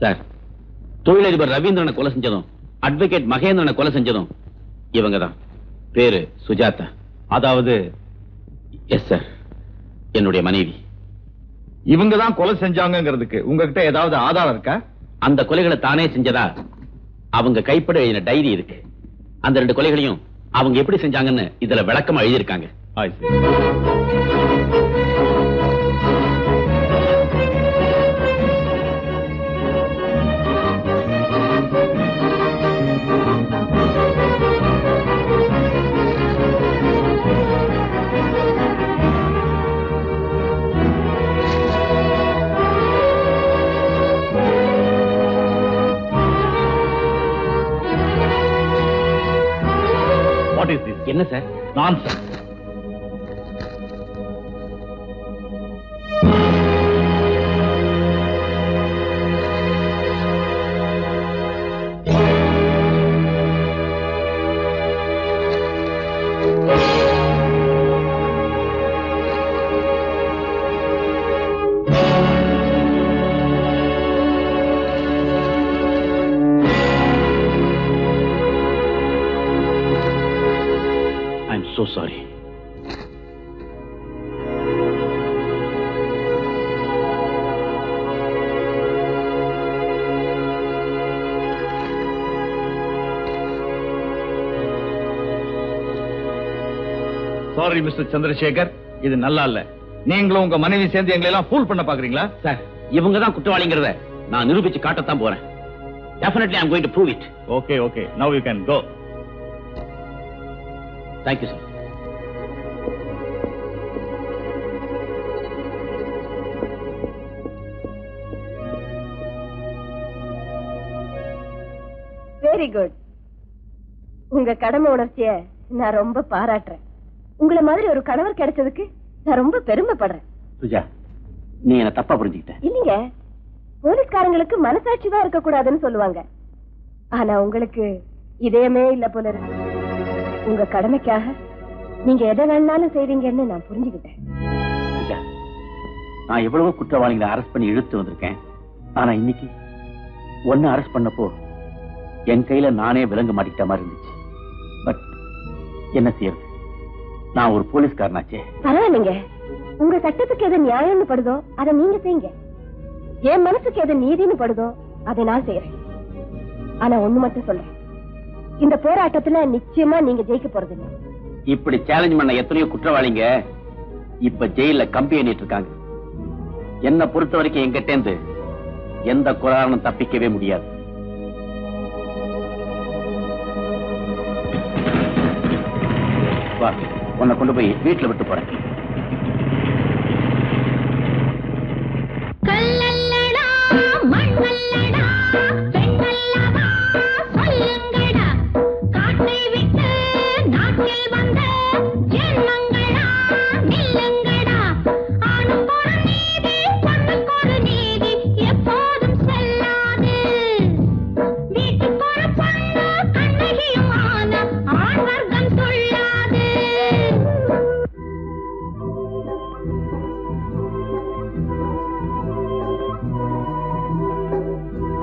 Sir தொழிலதிபர் ரவீந்திரனை கொலை செஞ்சதும் advocate மகேந்திரனை கொலை செஞ்சதும் இவங்க தான் பேரு சுஜாதா. அதாவது எஸ் சார் என்னுடைய மனைவி. இவங்க தான் கொலை செஞ்சாங்கங்கிறதுக்கு உங்ககிட்ட ஏதாவது ஆதாரம் இருக்கா? அந்த கொலைகளை தானே செஞ்சதா? அவங்க கைப்பட எழுதின டைரி இருக்கு. அந்த ரெண்டு கொலைகளையும் அவங்க எப்படி செஞ்சாங்கன்னு இதுல விளக்கமா எழுதியிருக்காங்க. சாரி மிஸ்டர் சந்திரசேகர் இது நல்லா இல்ல. நீங்களும் உங்க மனைவி சேர்ந்து எங்களை எல்லாம் ஃபூல் பண்ண பாக்குறீங்களா? சார் இவங்க தான் குற்றவாளிங்கிறத நான் நிரூபிச்சு காட்டத்தான் போறேன். Definitely I'm going to prove it okay okay now you can go thank you sir very good உங்க கடமை உணர்ச்சிய நான் ரொம்ப பாராட்டுறேன். உங்கள மாதிரி ஒரு கணவர் கிடைச்சதுக்கு நான் ரொம்ப பெருமைப்படுறேன். சுஜா நீ என்ன தப்பா புரிஞ்சுக்கிட்ட. இல்லைங்க. போலீஸ்காரங்களுக்கு மனசாட்சி தான் இருக்க கூடாதுன்னு சொல்லுவாங்க. ஆனா உங்களுக்கு இதயமே இல்ல போல இருக்கு. உங்க கடமைக்காக நீங்க எதை வேணாலும் செய்வீங்கன்னு நான் புரிஞ்சுக்கிட்டேன். நான் எவ்வளவோ குற்றவாளிகளை அரெஸ்ட் பண்ணி இழுத்து வந்திருக்கேன். ஆனா இன்னைக்கு ஒன்னு அரெஸ்ட் பண்ணப்போ என் கையில நானே விலங்கு மாட்டிக்கிட்ட மாதிரி இருந்துச்சு. பட் என்ன செய்யறது? நான் ஒரு போலீஸ்காரனாச்சே. பரவாயில்லைங்க. உங்க சட்டத்துக்கு எது நியாயம்னு படுதோ அதை நீங்க செய்யுங்க. என் மனசுக்கு எது நீதின்னு படுதோ அதை நான் செய்யறேன் ஆனா ஒண்ணு மட்டும் சொல்றேன். இந்த போராட்டத்துல நிச்சயமா நீங்க ஜெயிக்க போறது இல்ல இப்படி சேலஞ்ச் பண்ண எத்தனையோ குற்றவாளிங்க இப்ப ஜெயில கம்பி எண்ணிட்டு இருக்காங்க. என்ன பொறுத்த வரைக்கும் எங்கிட்ட இருந்து எந்த குறாரனும் தப்பிக்கவே முடியாது. உன்னை கொண்டு போய் வீட்டுல விட்டு போறேன். கல்லல்லடா மண்ணல்லடா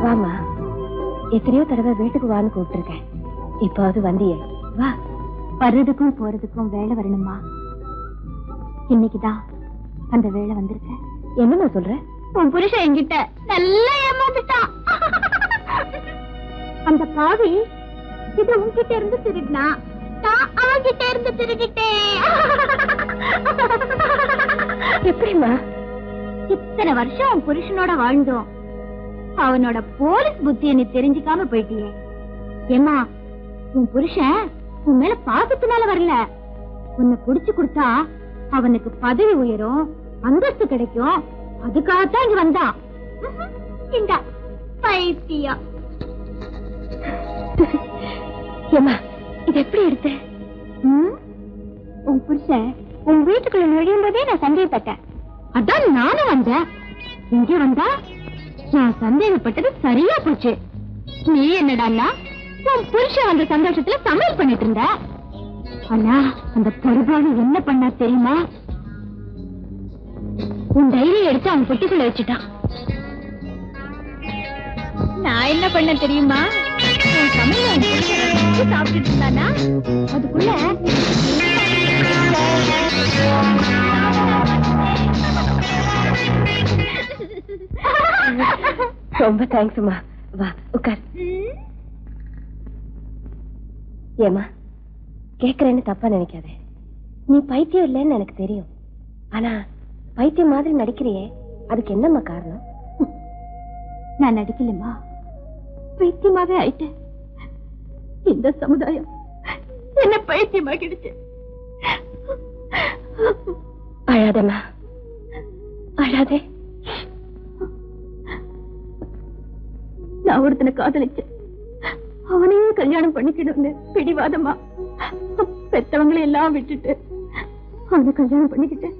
வாமா எத்தனையோ தடவை வீட்டுக்கு வான்னு கூப்பிட்டுருக்கேன். இப்போது வந்தியே. வா. வர்றதுக்கும் போறதுக்கும் வேலை வரணுமா? இன்னைக்குதான் அந்த வேலை வந்திருக்க என்னம்மா சொல்ற? உன் புருஷன் என்கிட்ட நல்லா ஏமாந்துட்டான் அந்த பாவி இது உன்கிட்ட இருந்து திருடினா? நான் அவன்கிட்ட இருந்து திருடிட்டேன். எப்படிம்மா? இத்தனை வருஷம் உன் புருஷனோட வாழ்ந்தோம். அவனோட போலீஸ் புத்திய நீ தெரிஞ்சுக்காம போயிட்டியே. ஏமா உன் புருஷன் உன் மேல பாசத்தினால வரல. உன்னை புடிச்சு கொடுத்தா அவனுக்கு பதவி உயரும் அந்தஸ்து கிடைக்கும். அதுக்காகத்தான் இங்க வந்தான் இந்தா பைத்தியம். ஏம்மா இது எப்படி எடுத்த? உன் புருஷன் உன் வீட்டுக்குள்ள நுழையும் போதே நான் சந்தேகப்பட்டேன். அதான் நானும் வந்தேன். இங்க வந்தா நான் சந்தேகப்பட்டது சரியா போச்சு. நீ என்னடா உன் புருஷன் அந்த சந்தோஷத்துல சமையல் பண்ணிட்டு இருந்த. ஆனா அந்த பருபாவி என்ன பண்ணா தெரியுமா? உன் டைரி எடுத்து அவன் பொட்டிக்குள்ள வச்சுட்டான். நான் என்ன பண்ண தெரியுமா? உன் சமையல் சாப்பிட்டுட்டு இருந்தானா? அதுக்குள்ள ரொம்ப தேங்க்ஸ் அம்மா. வா உட்கார். ஏமா கேக்குறேன்னு தப்பா நினைக்காதே. நீ பைத்தியம் இல்லைன்னு எனக்கு தெரியும். ஆனா பைத்தியம் மாதிரி நடிக்கிறியே அதுக்கு என்னம்மா காரணம்? நான் நடிக்கலமா பைத்தியமாவே ஆயிட்டேன். இந்த சமுதாயம் என்ன பைத்தியமாக்கிடுச்சு. அழாதம்மா. அழாதே. நான் ஒருத்தனை காதலிச்சேன் அவனையே கல்யாணம் பண்ணிக்கணும்னு பிடிவாதமா பெத்தவங்களை எல்லாம் விட்டுட்டு அவனை கல்யாணம் பண்ணிக்கிட்டேன்.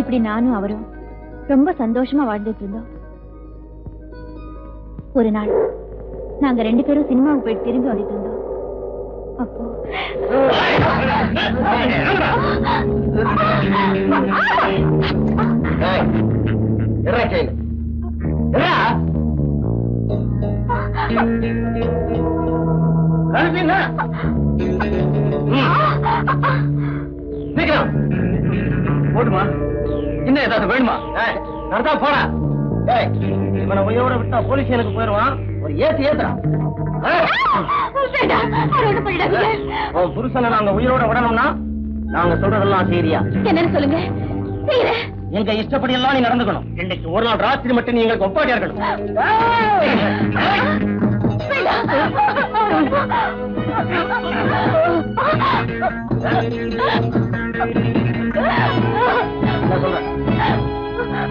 இப்படி நானும் அவரும் ரொம்ப சந்தோஷமா வாழ்ந்துட்டு இருந்தோம். ஒரு நாள் நாங்க ரெண்டு பேரும் சினிமாவுக்கு போயிட்டு திரும்பி வந்துட்டு இருந்தோம். அப்போ போடுமா இன்னும் ஏதாவது வேணுமா? நடத்தா போடா. ஏய், இவனை உயிரோட விட்டா போலீஸ் எனக்கு போயிருவான். ஒரு ஏத்து ஏத்துறான் உன் புருஷனை நாங்க உயிரோட விடணும்னா நாங்க சொல்றதெல்லாம் சரியா? என்னன்னு சொல்லுங்க. எங்க இஷ்டப்படி எல்லாம் நீ நடந்துக்கணும். இன்னைக்கு ஒரு நாள் ராத்திரி மட்டும் நீ எங்களுக்கு ஒப்பாட்டியா இருக்கணும்.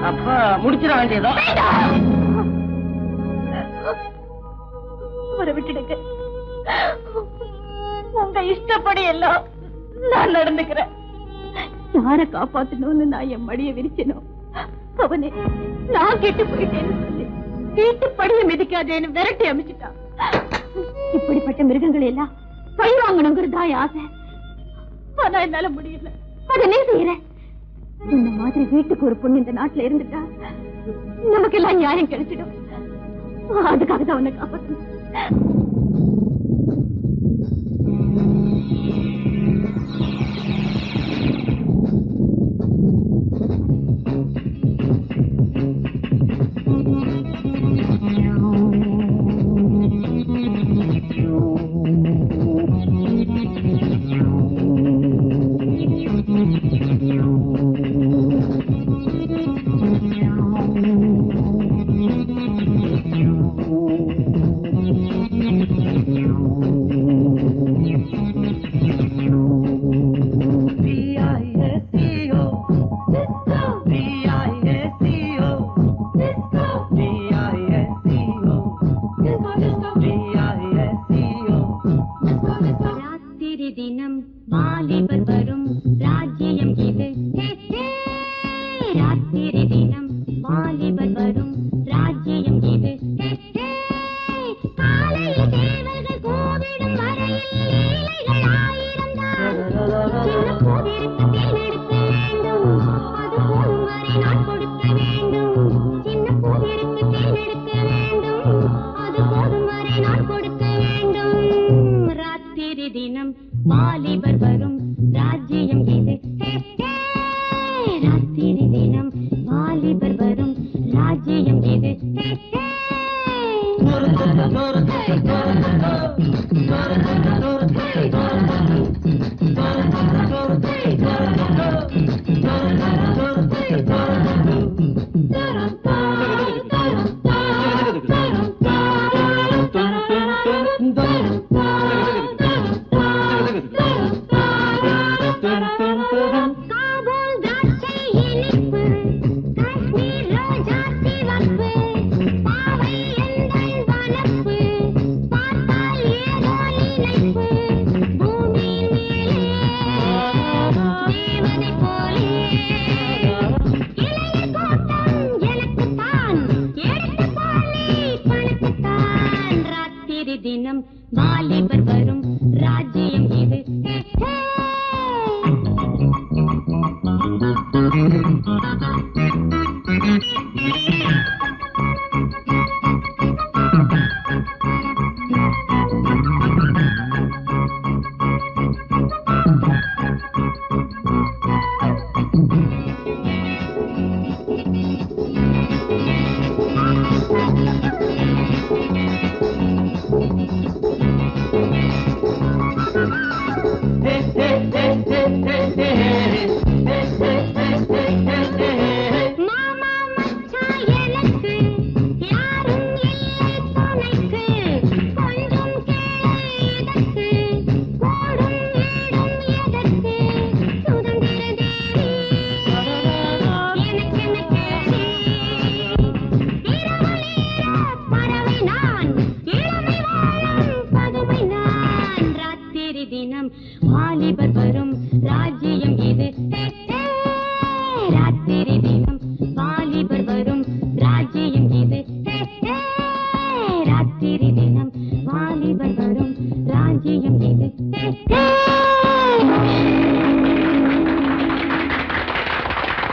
அப்ப முடிச்சிட வேண்டியதோ விட்டுடுங்க. உங்க இஷ்டப்படி எல்லாம் நான் நடந்துக்கிறேன். யார காப்பாத்தணும்னு நான் என் மடிய விரிச்சனோ? அவனே நான் கெட்டு போயிட்டேன்னு சொல்லி வீட்டு படிய மிதிக்காதேன்னு விரட்டி அமைச்சிட்டான் இப்படிப்பட்ட மிருகங்களை எல்லாம் பழி வாங்கணுங்கிறதா ஆசை? ஆனா என்னால முடியல. அதை நீ செய்யற. இந்த மாதிரி வீட்டுக்கு ஒரு பொண்ணு இந்த நாட்டுல இருந்துட்டா நமக்கு எல்லாம் நியாயம் கிடைச்சிடும். அதுக்காக தான் உன்னை காப்பாற்றணும் ராத்திரி தினம் வாலிபர் வரும் ராஜ்யம் இது ஹே, ஹே.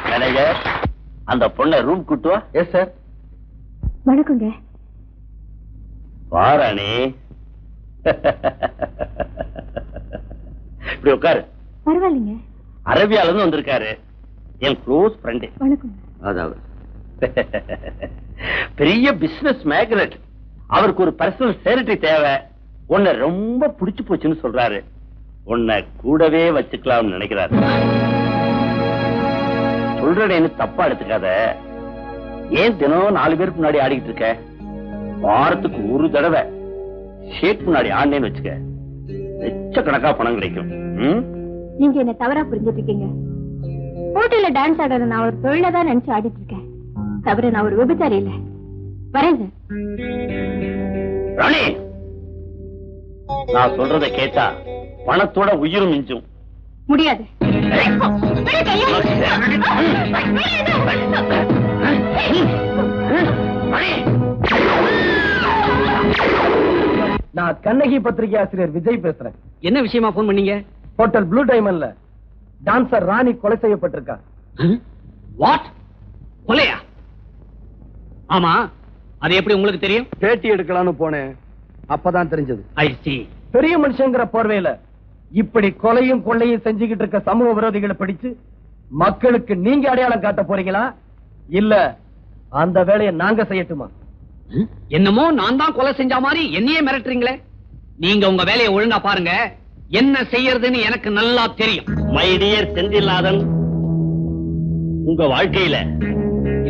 மேனேஜர் அந்த பொண்ணை ரூம் கூட்டுவா? எஸ் சார் வணக்கங்க. வாராணி இப்படி உட்காரு. பரவாயில்லைங்க. அரேபியால இருந்து வந்திருக்காரு. என் க்ளோஸ் ஃப்ரெண்டு வணக்கம் அதாவது. பெரிய பிசினஸ் மேக்னட் அவருக்கு ஒரு பர்சனல் செக்ரட்டரி தேவை. உன்னை ரொம்ப பிடிச்சு போச்சுன்னு சொல்றாரு. உன்னை கூடவே வச்சுக்கலாம்னு நினைக்கிறாரு. சொல்றேன்னு தப்பா எடுத்துக்காத. ஏன் தினம் நாலு பேருக்கு முன்னாடி ஆடிக்கிட்டு இருக்க? வாரத்துக்கு ஒரு தடவை. ஷேக் முன்னாடி ஆடினேன்னு வச்சுக்க. லட்சக்கணக்கா பணம் கிடைக்கும்? நீங்க என்ன தவறா புரிஞ்சிட்டு இருக்கீங்க. போட்டியில டான்ஸ் ஆடுறத நான் ஒரு தொழில தான் நினைச்சு ஆடிட்டு இருக்கேன். தவிர நான் ஒரு விபச்சாரி இல்ல. வரேங்க ராணி! நான் சொல்றத கேட்டா பணத்தோட உயிரும் மிஞ்சும். முடியாது. நான் கண்ணகி பத்திரிகை ஆசிரியர் விஜய் பேசுறேன். என்ன விஷயமா போன் பண்ணீங்க? ஹோட்டல் ப்ளூ டைமண்ட்ல டான்சர் ராணி கொலை செய்யப்பட்டிருக்கா. வாட் கொலையா? ஆமா அது எப்படி உங்களுக்கு தெரியும்? பேட்டி எடுக்கலாம்னு போனேன். அப்பதான் தெரிஞ்சது. ஐ சி பெரிய மனுஷங்கிற போர்வையில இப்படி கொலையும் கொள்ளையும் செஞ்சுக்கிட்டு இருக்க சமூக விரோதிகளை பிடிச்சு மக்களுக்கு நீங்க அடையாளம் காட்ட போறீங்களா? இல்ல அந்த வேலையை நாங்க செய்யட்டுமா? என்னமோ நான் தான் கொலை செஞ்ச மாதிரி என்னையே மிரட்டுறீங்களே. நீங்க உங்க வேலையை ஒழுங்கா பாருங்க. என்ன செய்யறதுன்னு எனக்கு நல்லா தெரியும். மை டியர் செந்தில்நாதன் உங்க வாழ்க்கையில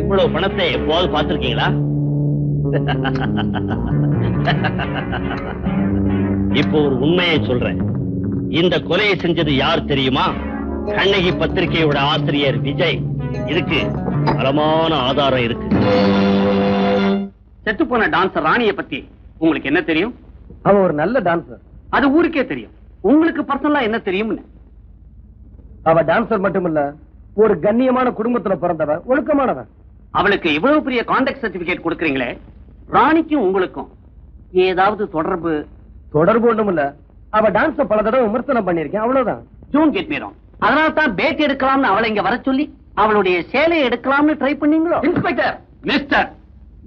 இவ்வளவு பணத்தை எப்போது பார்த்திருக்கீங்களா? இப்போ ஒரு உண்மையை சொல்றேன். இந்த கொலையை செஞ்சது யார் தெரியுமா? கண்ணகி பத்திரிகையோட ஆசிரியர் விஜய். இதுக்கு பலமான ஆதாரம் இருக்கு. செத்து போன டான்சர் ராணிய பத்தி உங்களுக்கு என்ன தெரியும்? அவன் ஒரு நல்ல டான்சர். அது ஊருக்கே தெரியும். உங்களுக்கு பர்சனலா என்ன தெரியும்னு? அவ டான்சர் மட்டுமில்ல ஒரு கண்ணியமான குடும்பத்துல பிறந்தவன் ஒழுக்கமானவன் அவளுக்கு இவ்வளவு பெரிய கான்டாக்ட் சர்டிபிகேட் கொடுக்கறீங்களே ராணிக்கும் உங்களுக்கும் ஏதாவது தொடர்பு? தொடர்பு ஒண்ணும் இல்ல அவ டான்ஸ பல தடவை விமர்சனம் பண்ணிருக்கேன் அவ்வளவுதான். ஜூன் கெட் மீரோம் அதனால தான் பேட்டி எடுக்கலாம்னு அவளை இங்க வர சொல்லி அவளுடைய சேலையை எடுக்கலாம்னு ட்ரை பண்ணீங்களோ? இன்ஸ்பெக்டர் மிஸ்டர்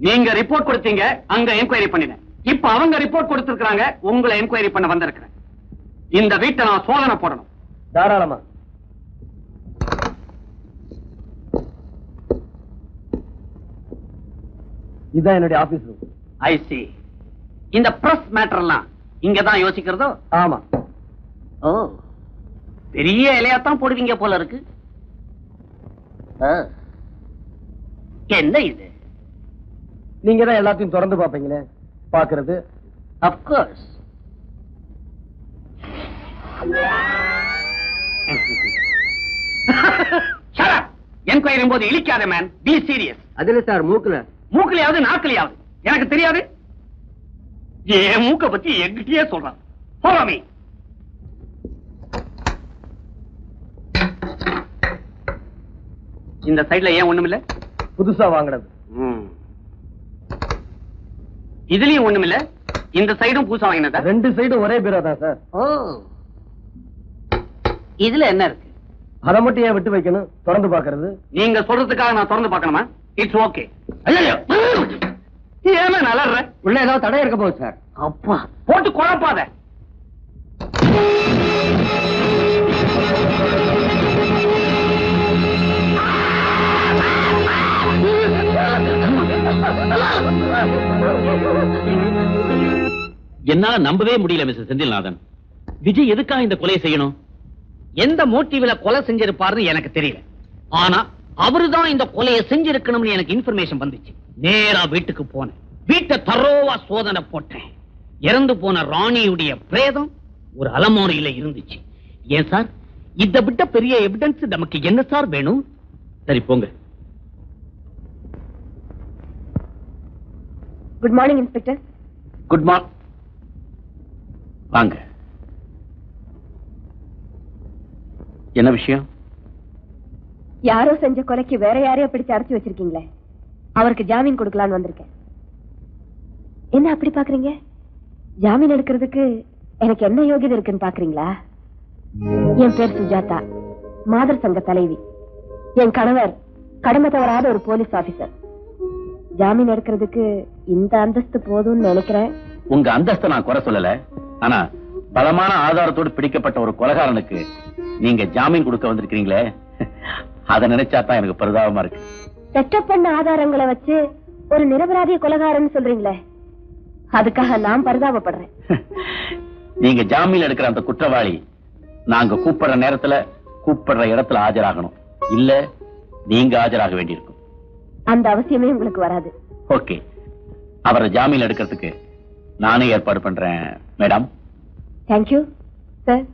நீங்க ரிப்போர்ட் கொடுத்தீங்க அங்க என்கொயரி பண்ணினேன். இப்ப அவங்க ரிப்போர்ட் கொடுத்திருக்காங்க உங்களை என்கொயரி பண்ண வந்திருக்கிறேன். இந்த வீட்டை நான் சோதனை போடணும். தாராளமா. இதான் என்னுடைய ஆபீஸ் ரூம் ஐ சி இந்த பிரஸ் மேட்டர் எல்லாம் இங்க தான் யோசிக்கிறதோ? ஆமா. ஓ பெரிய இலையாத்தான் போடுவீங்க போல இருக்கு. என்ன இது? நீங்க தான் எல்லாத்தையும் திறந்து பாப்பீங்களே பாக்குறது அப்கோர்ஸ் என்கொயரி போது இழிக்காத மேன் பி சீரியஸ் அதுல சார் மூக்குல மூக்கிலையாவது நாக்கிலையாவது. எனக்கு தெரியாது. என் மூக்க பத்தி எங்கிட்டயே சொல்றான். போலாமே இந்த சைடுல ஏன் ஒண்ணுமில்ல? புதுசா வாங்கினது. இதுலயும் ஒண்ணுமில்ல. இந்த சைடும் பூசா வாங்கினதா? ரெண்டு சைடும் ஒரே பீரோ தான் சார். ஓ. இதுல என்ன இருக்கு? அதை மட்டும் ஏன் விட்டு வைக்கணும்? திறந்து பாக்குறது நீங்க சொல்றதுக்காக நான் திறந்து பார்க்கணுமா? இட்ஸ் ஓகே ஐயோ ஏமா நலர்ற உள்ள ஏதாவது தடை இருக்க போகுது சார். அப்பா போட்டு குழப்பாத. என்னால நம்பவே முடியல மிஸ்டர் செந்தில்நாதன். விஜய் எதுக்காக இந்த கொலையை செய்யணும்? எந்த மோட்டிவ்ல கொலை செஞ்சிருப்பாருன்னு எனக்கு தெரியல. ஆனா அவருதான் இந்த கொலையை செஞ்சிருக்கணும்னு எனக்கு இன்ஃபர்மேஷன் வந்துச்சு. நேரா வீட்டுக்கு போனேன். வீட்டை தரோவா சோதனை போட்டேன். இறந்து போன ராணியுடைய பிரேதம் ஒரு அலமாரியில இருந்துச்சு. ஏன் சார்? இதை விட்ட பெரிய எவிடன்ஸ் நமக்கு என்ன சார் வேணும்? சரி போங்க. Good morning inspector good mark வாங்க. என்ன விஷயம்? யாரோ செஞ்ச கொலைக்கு வேற யாரையோ பிடிச்சு அடைச்சு வச்சிருக்கீங்களே? அவருக்கு ஜாமீன் கொடுக்கலான்னு வந்திருக்கேன். என்ன அப்படி பாக்குறீங்க? ஜாமீன் எடுக்கிறதுக்கு எனக்கு என்ன யோகியதை இருக்குன்னு பாக்குறீங்களா? என் பேர் சுஜாதா. மாதர் சங்க தலைவி. என் கணவர் கடமை தவறாத ஒரு போலீஸ் ஆபீசர். ஜாமீன் எடுக்கிறதுக்கு இந்த அந்தஸ்து போதும்னு நினைக்கிறேன். உங்க அந்தஸ்து நான் குறை சொல்லல. ஆனா பலமான ஆதாரத்தோடு பிடிக்கப்பட்ட ஒரு கொலகாரனுக்கு நீங்க ஜாமீன் கொடுக்க வந்திருக்கீங்களே அதை நினைச்சா தான் எனக்கு பரிதாபமா இருக்கு. செட்டப் பண்ண ஆதாரங்களை வச்சு ஒரு நிரபராதிய கொலகாரன்னு சொல்றீங்களே அதுக்காக நான் பரிதாபப்படுறேன். நீங்க ஜாமீன் எடுக்கிற அந்த குற்றவாளி நாங்க கூப்பிடுற நேரத்துல கூப்பிடுற இடத்துல ஆஜராகணும். இல்ல நீங்க ஆஜராக வேண்டியிருக்கும். அந்த அவசியமே உங்களுக்கு வராது. ஓகே. அவரை ஜாமீன் எடுக்கிறதுக்கு நானே ஏற்பாடு பண்றேன் மேடம். Thank you sir